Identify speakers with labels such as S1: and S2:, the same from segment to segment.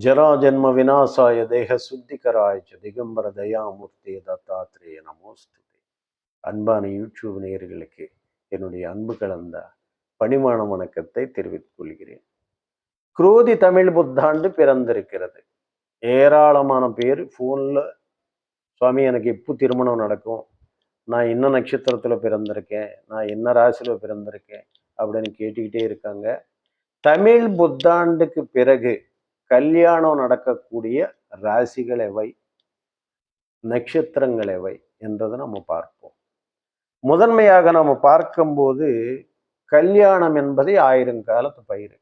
S1: ஜராஜன்ம விநாசாய தேக சுத்திகராய திகம்பர தயாமூர்த்தி தத்தாத்ரேய நமோஸ்து அன்பான யூடியூப் நேயர்களுக்கு என்னுடைய அன்பு கலந்த பணிமான வணக்கத்தை தெரிவித்துக் கொள்கிறேன். குரோதி தமிழ் புத்தாண்டு பிறந்திருக்கிறது. ஏராளமான பேர் ஃபோனில் சுவாமி எனக்கு எப்போ திருமணம் நடக்கும்? நான் என்ன நட்சத்திரத்தில் பிறந்திருக்கேன்? நான் என்ன ராசியில் பிறந்திருக்கேன்? அப்படின்னு கேட்டுக்கிட்டே இருக்காங்க. தமிழ் புத்தாண்டுக்கு பிறகு கல்யாணம் நடக்கக்கூடிய ராசிகள் எவை நட்சத்திரங்கள் எவை என்றதை நம்ம பார்ப்போம். முதன்மையாக நம்ம பார்க்கும்போது கல்யாணம் என்பதை ஆயிரம் காலத்து பயிர்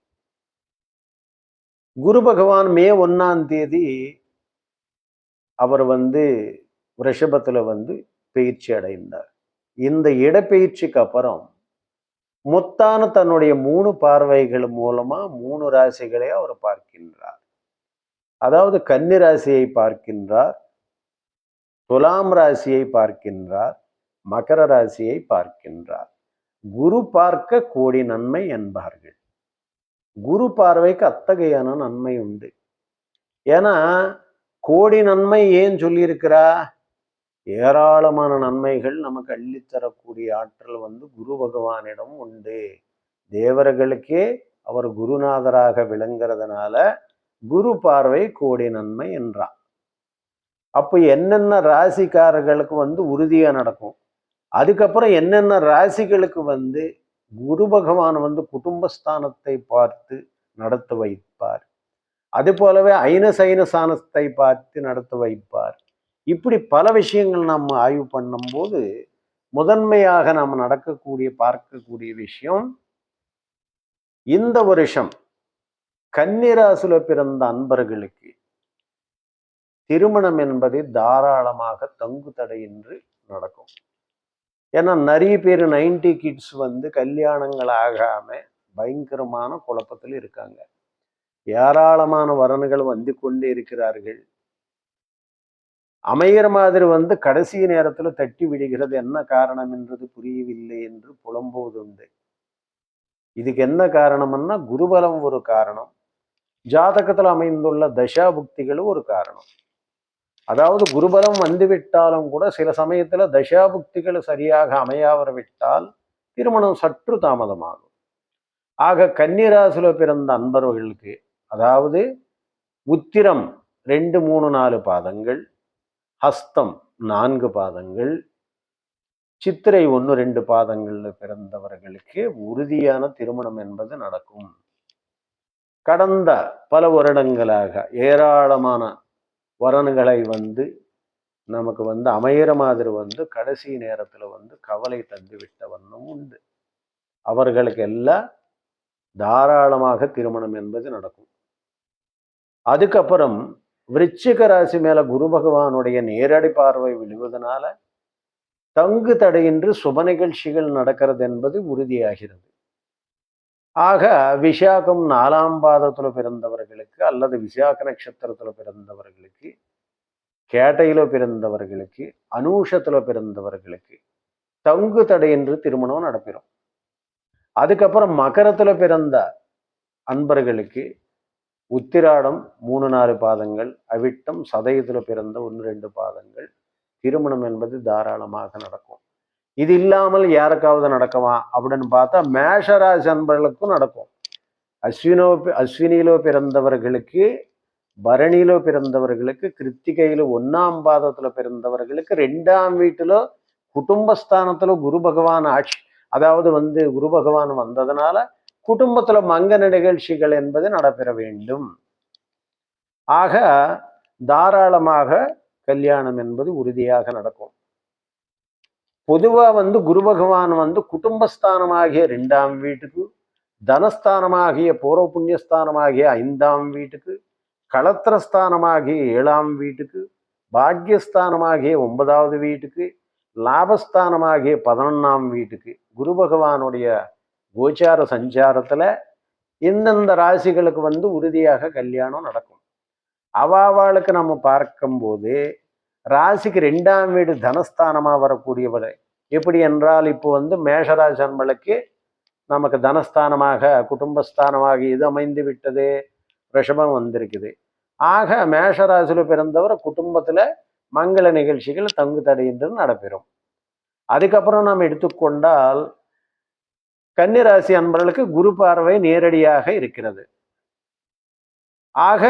S1: குரு பகவான் மே ஒன்னாம் தேதி அவர் வந்து ரிஷபத்துல வந்து பயிற்சி அடைந்தார். இந்த இடப்பெயர்ச்சிக்கு அப்புறம் முத்தான தன்னுடைய மூணு பார்வைகள் மூலமா மூணு ராசிகளை அவர் பார்க்கின்றார். அதாவது கன்னி ராசியை பார்க்கின்றார் துலாம் ராசியை பார்க்கின்றார் மகர ராசியை பார்க்கின்றார். குரு பார்க்க கோடி நன்மை என்பார்கள். குரு பார்வைக்கு அத்தகையான நன்மை உண்டு. ஏன்னா கோடி நன்மை ஏன் சொல்லியிருக்கிறா? ஏராளமான நன்மைகள் நமக்கு அள்ளித்தரக்கூடிய ஆற்றல் வந்து குரு பகவானிடம் உண்டு. தேவர்களுக்கே அவர் குருநாதராக விளங்குறதுனால குரு பார்வை கோடி நன்மை என்றான். அப்போ என்னென்ன ராசிக்காரர்களுக்கு வந்து உறுதியாக நடக்கும்? அதுக்கப்புறம் என்னென்ன ராசிகளுக்கு வந்து குரு பகவான் வந்து குடும்பஸ்தானத்தை பார்த்து நடத்த வைப்பார்? அது போலவே ஐன சைன சாணத்தை பார்த்து நடத்த வைப்பார். இப்படி பல விஷயங்கள் நம்ம ஆய்வு பண்ணும்போது முதன்மையாக நாம் நடக்கக்கூடிய பார்க்கக்கூடிய விஷயம் இந்த வருஷம். கன்னிராசுல பிறந்த அன்பர்களுக்கு திருமணம் என்பது தாராளமாக தங்கு தடையின்றி நடக்கும். ஏன்னா நிறைய பேர் நைன்டி கிட்ஸ் வந்து கல்யாணங்கள் ஆகாம பயங்கரமான குழப்பத்தில் இருக்காங்க. ஏராளமான வரன்கள் வந்து கொண்டே இருக்கிறார்கள். அமைகிற மாதிரி வந்து கடைசி நேரத்தில் தட்டி விடுகிறது என்ன காரணம் என்றது புரியவில்லை என்று புலம்புவதுண்டு இதுக்கு என்ன காரணம்னா குருபலம் ஒரு காரணம். ஜாதகத்தில் அமைந்துள்ள தசாபுக்திகளும் ஒரு காரணம். அதாவது குருபலம் வந்துவிட்டாலும் கூட சில சமயத்தில் தசாபுக்திகள் சரியாக அமையாவர விட்டால் திருமணம் சற்று தாமதமாகும். ஆக கன்னிராசில பிறந்த அன்பர்களுக்கு அதாவது உத்திரம் ரெண்டு மூணு நாலு பாதங்கள் ஹஸ்தம் நான்கு பாதங்கள் சித்திரை ஒன்று ரெண்டு பாதங்களில் பிறந்தவர்களுக்கு உறுதியான திருமணம் என்பது நடக்கும். கடந்த பல வருடங்களாக ஏராளமான வரன்களை வந்து நமக்கு வந்து அமையிற மாதிரி வந்து கடைசி நேரத்தில் வந்து கவலை தந்து வண்ணம் உண்டு. அவர்களுக்கு எல்லாம் தாராளமாக திருமணம் என்பது நடக்கும். அதுக்கப்புறம் விருச்சிக ராசி மேல குரு பகவானுடைய நேரடி பார்வை விழுவதனால தங்கு தடையின்றி சுப நிகழ்ச்சிகள் நடக்கிறது என்பது உறுதியாகிறது. ஆக விசாகம் நாலாம் பாதத்தில் பிறந்தவர்களுக்கு அல்லது விசாக நட்சத்திரத்தில் பிறந்தவர்களுக்கு கேட்டையில் பிறந்தவர்களுக்கு அனூஷத்தில் பிறந்தவர்களுக்கு தங்கு தடையின்றி திருமணம் நடப்பிடும் அதுக்கப்புறம் மகரத்தில் பிறந்த அன்பர்களுக்கு உத்திராடம் மூணு நாலு பாதங்கள் அவிட்டம் சதயத்தில் பிறந்த ஒன்று ரெண்டு பாதங்கள் திருமணம் என்பது தாராளமாக நடக்கும். இது இல்லாமல் யாருக்காவது நடக்குமா? அப்படின்னு பார்த்தா மேஷராசி அன்பர்களுக்கும் நடக்கும். அஸ்வினோ அஸ்வினியிலோ பிறந்தவர்களுக்கு பரணியிலோ பிறந்தவர்களுக்கு கிருத்திகையில ஒன்னாம் பாதத்துல பிறந்தவர்களுக்கு ரெண்டாம் வீட்டுல குடும்பஸ்தானத்துல குரு பகவான் ஆட்சி அதாவது வந்து குரு பகவான் வந்ததுனால குடும்பத்துல மங்க நிகழ்ச்சிகள் என்பது நடைபெற வேண்டும். ஆக தாராளமாக கல்யாணம் என்பது உறுதியாக நடக்கும். பொதுவாக வந்து குரு பகவான் வந்து குடும்பஸ்தானமாகிய ரெண்டாம் வீட்டுக்கு தனஸ்தானமாகிய பூர்வ புண்ணியஸ்தானமாகிய ஐந்தாம் வீட்டுக்கு களத்திரஸ்தானமாகிய ஏழாம் வீட்டுக்கு பாக்யஸ்தானமாகிய ஒன்பதாவது வீட்டுக்கு லாபஸ்தானமாகிய பதினொன்னாம் வீட்டுக்கு குரு பகவானுடைய கோச்சார சஞ்சாரத்தில் இந்தந்த ராசிகளுக்கு வந்து உறுதியாக கல்யாணம் நடக்கும். அவாவாளுக்கு நம்ம பார்க்கும்போது ராசிக்கு ரெண்டாம் வீடு தனஸ்தானமாக வரக்கூடியவர் எப்படி என்றால் இப்போ வந்து மேஷராசி அன்பளுக்கு நமக்கு தனஸ்தானமாக குடும்பஸ்தானமாக இது அமைந்து விட்டது ரிஷபம் வந்திருக்குது. ஆக மேஷராசியில் பிறந்தவர் குடும்பத்தில் மங்கள நிகழ்ச்சிகள் தங்கு தடையின்றி நடைபெறும். அதுக்கப்புறம் நாம் எடுத்துக்கொண்டால் கன்னிராசி அன்பர்களுக்கு குரு பார்வை நேரடியாக இருக்கிறது. ஆக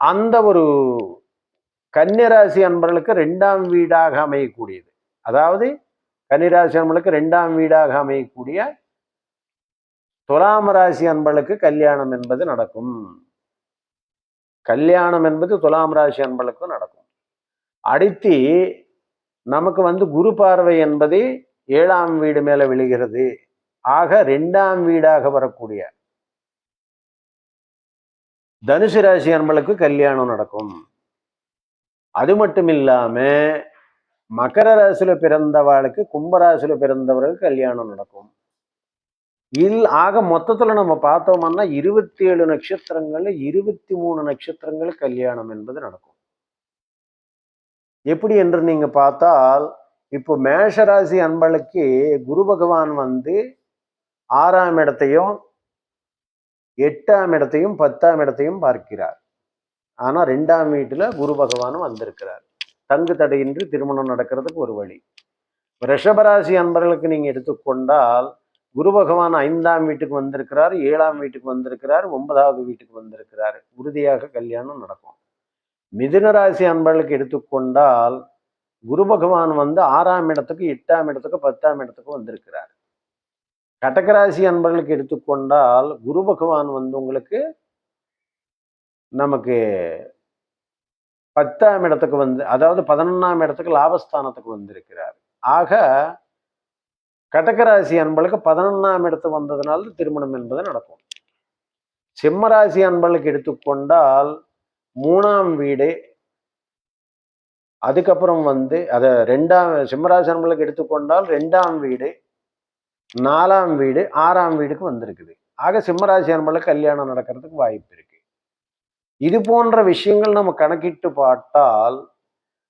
S1: அந்த ஒரு கன்னிராசி அன்பர்களுக்கு ரெண்டாம் வீடாக அமையக்கூடியது. அதாவது கன்னிராசி அன்பர்களுக்கு ரெண்டாம் வீடாக அமையக்கூடிய துலாம் ராசி அன்பர்களுக்கு கல்யாணம் என்பது நடக்கும். கல்யாணம் என்பது துலாம் ராசி அன்பர்களுக்கும் நடக்கும். அடுத்து நமக்கு வந்து குரு பார்வை என்பது ஏழாம் வீடு மேலே விழுகிறது. ஆக ரெண்டாம் வீடாக வரக்கூடிய தனுசு ராசி அன்பளுக்கு கல்யாணம் நடக்கும். அது மட்டும் இல்லாம மகர ராசியில் பிறந்தவாளுக்கு கும்பராசியில பிறந்தவர்களுக்கு கல்யாணம் நடக்கும். இல் ஆக மொத்தத்துல நம்ம பார்த்தோம்னா இருபத்தி ஏழு நட்சத்திரங்களில் இருபத்தி மூணு நட்சத்திரங்கள் கல்யாணம் என்பது நடக்கும். எப்படி என்று நீங்க பார்த்தால் இப்போ மேஷராசி அன்பளுக்கு குரு பகவான் வந்து ஆறாம் இடத்தையும் எட்டாம் இடத்தையும் பத்தாம் இடத்தையும் பார்க்கிறார். ஆனால் ரெண்டாம் வீட்டில் குரு பகவானும் வந்திருக்கிறார். தங்கு தடையின்றி திருமணம் நடக்கிறதுக்கு ஒரு வழி. ரிஷபராசி அன்பர்களுக்கு நீங்கள் எடுத்துக்கொண்டால் குரு பகவான் ஐந்தாம் வீட்டுக்கு வந்திருக்கிறார் ஏழாம் வீட்டுக்கு வந்திருக்கிறார் ஒன்பதாவது வீட்டுக்கு வந்திருக்கிறார். உறுதியாக கல்யாணம் நடக்கும். மிதுன ராசி அன்பர்களுக்கு எடுத்துக்கொண்டால் குரு பகவான் வந்து ஆறாம் இடத்துக்கு எட்டாம் இடத்துக்கு பத்தாம் இடத்துக்கு வந்திருக்கிறார். கடகராசி அன்பர்களுக்கு எடுத்துக்கொண்டால் குரு பகவான் வந்து உங்களுக்கு நமக்கு பத்தாம் இடத்துக்கு வந்து அதாவது பதினொன்றாம் இடத்துக்கு லாபஸ்தானத்துக்கு வந்திருக்கிறார். ஆக கடகராசி அன்பளுக்கு பதினொன்றாம் இடத்து வந்ததுனால திருமணம் என்பது நடக்கும். சிம்மராசி அன்பளுக்கு எடுத்துக்கொண்டால் மூணாம் வீடு அதுக்கப்புறம் வந்து அதை ரெண்டாம் சிம்மராசி அன்பளுக்கு எடுத்துக்கொண்டால் ரெண்டாம் வீடு நாலாம் வீடு ஆறாம் வீடுக்கு வந்திருக்குது. ஆக சிம்மராசி அன்பளுக்கு கல்யாணம் நடக்கிறதுக்கு வாய்ப்பு இருக்கு. இது போன்ற விஷயங்கள் நம்ம கணக்கிட்டு பார்த்தால்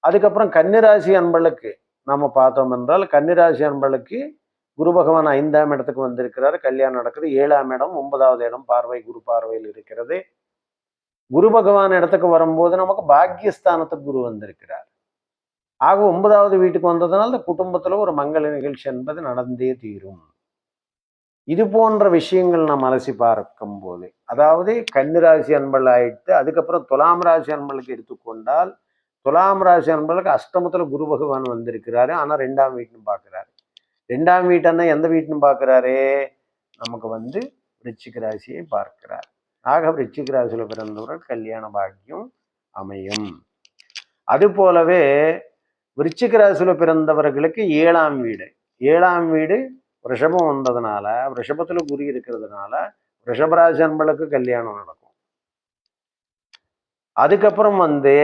S1: அதுக்கப்புறம் கன்னிராசி அன்பளுக்கு நம்ம பார்த்தோம் என்றால் கன்னிராசி அன்பளுக்கு குரு பகவான் ஐந்தாம் இடத்துக்கு வந்திருக்கிறார். கல்யாணம் நடக்குது. ஏழாம் இடம் ஒன்பதாவது இடம் பார்வை குரு பார்வையில் இருக்கிறது. குரு பகவான் இடத்துக்கு வரும்போது நமக்கு பாக்கியஸ்தானத்துக்கு குரு வந்திருக்கிறார். ஆக ஒன்பதாவது வீட்டுக்கு வந்ததுனால இந்த குடும்பத்தில் ஒரு மங்கள நிகழ்ச்சி என்பது நடந்தே தீரும். இது போன்ற விஷயங்கள் நாம் அலசி பார்க்கும் போது அதாவது கன்னிராசி அன்பல் ஆயிட்டு அதுக்கப்புறம் துலாம் ராசி அன்பளுக்கு எடுத்துக்கொண்டால் துலாம் ராசி அன்பளுக்கு அஷ்டமத்தில் குரு பகவான் வந்திருக்கிறாரு. ஆனால் ரெண்டாம் வீட்டுன்னு பார்க்குறாரு ரெண்டாம் வீட்டன்னா எந்த வீட்டுன்னு பார்க்குறாரே நமக்கு வந்து விருச்சிக ராசியை பார்க்கிறார். ஆக விருச்சிக ராசியில் பிறந்தவர்கள் கல்யாண பாக்கியம் அமையும். அது போலவே விருச்சிக ராசியில் பிறந்தவர்களுக்கு ஏழாம் வீடு. ஏழாம் வீடு ரிஷபம் வந்ததுனால ரிஷபத்தில் குரு இருக்கிறதுனால ரிஷபராசி அன்பளுக்கு கல்யாணம் நடக்கும். அதுக்கப்புறம் வந்து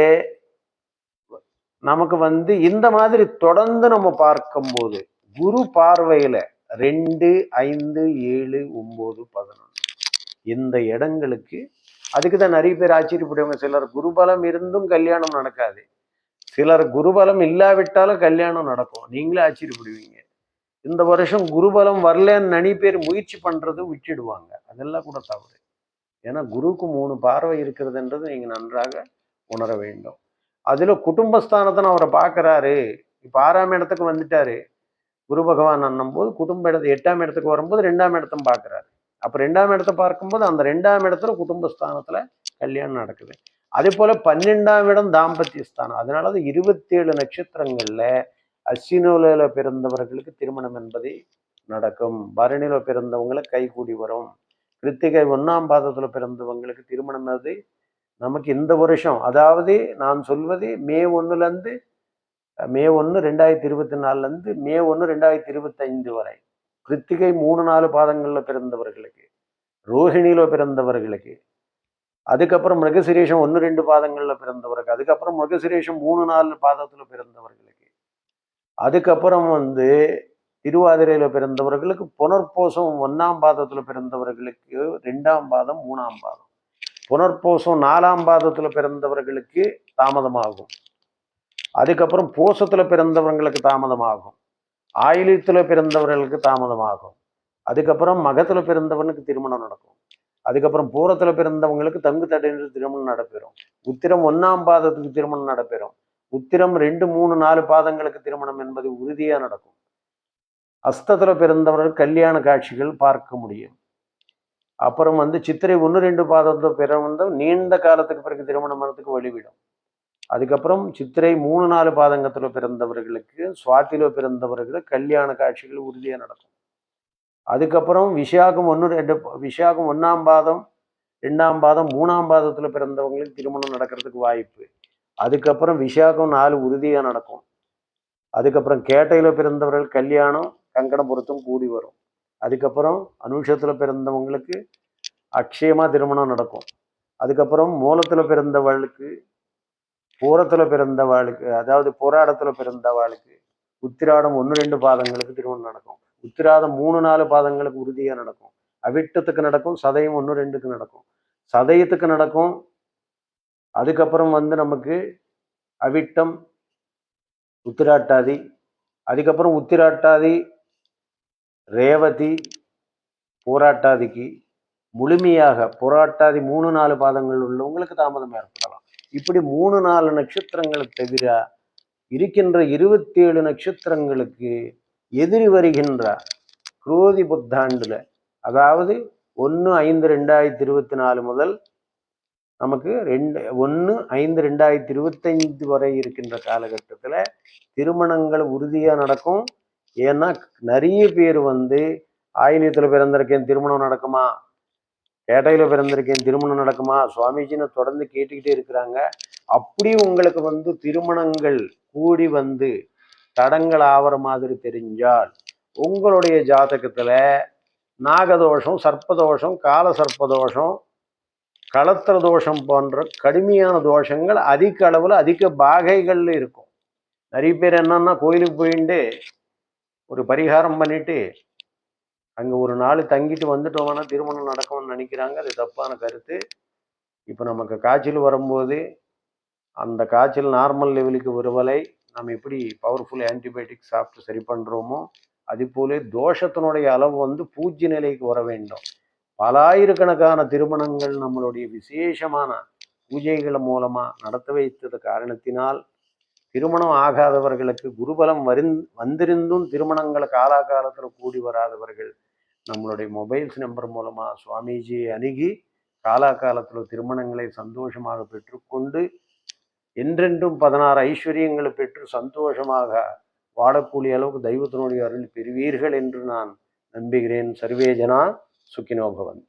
S1: நமக்கு வந்து இந்த மாதிரி தொடர்ந்து நம்ம பார்க்கும்போது குரு பார்வையில ரெண்டு ஐந்து ஏழு ஒம்பது பதினொன்று இந்த இடங்களுக்கு அதுக்கு தான் நிறைய பேர் ஆச்சரியப்படுவாங்க. சிலர் குருபலம் இருந்தும் கல்யாணம் நடக்காது. சிலர் குருபலம் இல்லாவிட்டாலும் கல்யாணம் நடக்கும். நீங்களே ஆச்சரியப்படுவீங்க. இந்த வருஷம் குருபலம் வரலன்னு நனி பேர் முயற்சி பண்ணுறது விட்டுடுவாங்க. அதெல்லாம் கூட தவறு. ஏன்னா குருவுக்கு மூணு பார்வை இருக்கிறதுன்றது நீங்கள் நன்றாக உணர வேண்டும். அதில் குடும்பஸ்தானத்தை அவரை பார்க்கறாரு. இப்போ ஆறாம் இடத்துக்கு வந்துட்டாரு. குரு பகவான் அண்ணும்போது குடும்ப இடத்து எட்டாம் இடத்துக்கு வரும்போது ரெண்டாம் இடத்தும் பார்க்குறாரு. அப்போ ரெண்டாம் இடத்த பார்க்கும்போது அந்த ரெண்டாம் இடத்துல குடும்பஸ்தானத்தில் கல்யாணம் நடக்குது. அதே போல் பன்னெண்டாம் இடம் தாம்பத்திய ஸ்தானம் அதனாலதான் அது இருபத்தேழு நட்சத்திரங்கள்ல அஸ்வினோல பிறந்தவர்களுக்கு திருமணம் என்பது நடக்கும். பரணியில பிறந்தவங்களை கைகூடி வரும். கிருத்திகை ஒன்றாம் பாதத்தில் பிறந்தவங்களுக்கு திருமணம் அது நமக்கு இந்த வருஷம் அதாவது நான் சொல்வது மே ஒண்ணுல இருந்து மே ஒன்று ரெண்டாயிரத்தி இருபத்தி நாலுல இருந்து மே ஒன்று ரெண்டாயிரத்தி இருபத்தைந்து வரை. கிருத்திகை மூணு நாலு பாதங்களில் பிறந்தவர்களுக்கு ரோஹிணியில பிறந்தவர்களுக்கு. அதுக்கப்புறம் மிருகசிரேஷம் ஒன்று ரெண்டு பாதங்களில் பிறந்தவருக்கு அதுக்கப்புறம் மிருகசிரேஷம் மூணு நாலு பாதத்தில் பிறந்தவர்களுக்கு. அதுக்கப்புறம் வந்து திருவாதிரையில் பிறந்தவர்களுக்கு புனர்போசம் ஒன்னாம் பாதத்தில் பிறந்தவர்களுக்கு ரெண்டாம் பாதம் மூணாம் பாதம். புனர்போசம் நாலாம் பாதத்தில் பிறந்தவர்களுக்கு தாமதமாகும். அதுக்கப்புறம் போசத்தில் பிறந்தவங்களுக்கு தாமதமாகும். ஆயுளத்தில் பிறந்தவர்களுக்கு தாமதமாகும். அதுக்கப்புறம் மகத்தில் பிறந்தவனுக்கு திருமணம் நடக்கும். அதுக்கப்புறம் பூரத்தில் பிறந்தவங்களுக்கு தங்கு தடையின்றி திருமணம் நடைபெறும். உத்திரம் ஒன்னாம் பாதத்துக்கு திருமணம் நடைபெறும். உத்திரம் ரெண்டு மூணு நாலு பாதங்களுக்கு திருமணம் என்பது உறுதியா நடக்கும். அஸ்தத்துல பிறந்தவர்கள் கல்யாண காட்சிகள் பார்க்க முடியும். அப்புறம் வந்து சித்திரை ஒன்று ரெண்டு பாதத்தை பிறந்த நீண்ட காலத்துக்கு பிறகு திருமணம் பண்ணதுக்கு வழிவிடும். அதுக்கப்புறம் சித்திரை மூணு நாலு பாதங்கத்தில் பிறந்தவர்களுக்கு சுவாத்தியில் பிறந்தவர்களுக்கு கல்யாண காட்சிகள் உறுதியாக நடக்கும். அதுக்கப்புறம் விஷாகம் ஒன்று ரெண்டு விஷாகம் ஒன்றாம் பாதம் ரெண்டாம் பாதம் மூணாம் பாதத்தில் பிறந்தவங்களுக்கு திருமணம் நடக்கிறதுக்கு வாய்ப்பு. அதுக்கப்புறம் விஷாகம் நாலு உறுதியாக நடக்கும். அதுக்கப்புறம் கேட்டையில் பிறந்தவர்கள் கல்யாணம் கங்கணபுரத்தும் கூடி வரும். அதுக்கப்புறம் அனுஷத்துல பிறந்தவங்களுக்கு அக்ஷயமா திருமணம் நடக்கும். அதுக்கப்புறம் மூலத்தில் பிறந்தவளுக்கு பூரத்துல பிறந்தவாளுக்கு அதாவது போராடத்தில் பிறந்தவாளுக்கு உத்திராடம் ஒன்று ரெண்டு பாதங்களுக்கு திருமணம் நடக்கும். உத்திராதம் மூணு நாலு பாதங்களுக்கு உறுதியாக நடக்கும். அவிட்டத்துக்கு நடக்கும் சதயம் ஒன்று ரெண்டுக்கு நடக்கும். சதயத்துக்கு நடக்கும் அதுக்கப்புறம் வந்து நமக்கு அவிட்டம் உத்திராட்டாதி அதுக்கப்புறம் உத்திராட்டாதி ரேவதி போராட்டாதிக்கு முழுமையாக போராட்டாதி மூணு நாலு பாதங்கள் உள்ளவங்களுக்கு தாமதம் ஏற்படலாம். இப்படி மூணு நாலு நட்சத்திரங்களை தவிர இருக்கின்ற இருபத்தி ஏழு நட்சத்திரங்களுக்கு எதிரி வருகின்ற குரோதி புத்தாண்டுல அதாவது ஒன்று ஐந்து ரெண்டாயிரத்தி இருபத்தி நாலு முதல் நமக்கு ரெண்டு ஒன்று ஐந்து ரெண்டாயிரத்தி இருபத்தைந்து வரை இருக்கின்ற காலகட்டத்தில் திருமணங்கள் உறுதியாக நடக்கும். ஏன்னா நிறைய பேர் வந்து ஆயிலியத்தில் பிறந்திருக்கேன் திருமணம் நடக்குமா? பேட்டையில் பிறந்திருக்கேன் திருமணம் நடக்குமா? சுவாமிஜின்னு தொடர்ந்து கேட்டுக்கிட்டே இருக்கிறாங்க. அப்படி உங்களுக்கு வந்து திருமணங்கள் கூடி வந்து தடங்கள் ஆகிற மாதிரி தெரிஞ்சால் உங்களுடைய ஜாதகத்தில் நாகதோஷம் சர்ப்பதோஷம் கால சர்ப்பதோஷம் களத்திர தோஷம் போன்ற கடுமையான தோஷங்கள் அதிக அளவில் அதிக பாகைகளில் இருக்கும். நிறைய பேர் என்னன்னா கோயிலுக்கு போயிட்டு ஒரு பரிகாரம் பண்ணிட்டு அங்கே ஒரு நாள் தங்கிட்டு வந்துட்டோம்னா திருமணம் நடக்கும்னு நினைக்கிறாங்க. அது தப்பான கருத்து. இப்போ நமக்கு காய்ச்சல் வரும்போது அந்த காய்ச்சல் நார்மல் லெவலுக்கு வருவலை நம்ம எப்படி பவர்ஃபுல் ஆன்டிபயோட்டிக் சாப்பிட்டு சரி பண்ணுறோமோ அதுபோல தோஷத்தினுடைய அளவு வந்து பூஜ்ய நிலைக்கு வர வேண்டும். பலாயிரக்கணக்கான திருமணங்கள் நம்மளுடைய விசேஷமான பூஜைகள் மூலமாக நடத்த வைத்தது காரணத்தினால் திருமணம் ஆகாதவர்களுக்கு குருபலம் வரிந் வந்திருந்தும் திருமணங்களை காலாகாலத்தில் கூடி வராதவர்கள் நம்மளுடைய மொபைல்ஸ் நம்பர் மூலமாக சுவாமிஜியை அணுகி காலாகாலத்தில் திருமணங்களை சந்தோஷமாக பெற்றுக்கொண்டு என்றென்றும் பதினாறு ஐஸ்வர்யங்களை பெற்று சந்தோஷமாக வாடக்கூடிய அளவுக்கு தெய்வத்தினுடைய அருள் பெறுவீர்கள் என்று நான் நம்புகிறேன். சர்வேஜனா സുഖിനോ ഭവന്തി.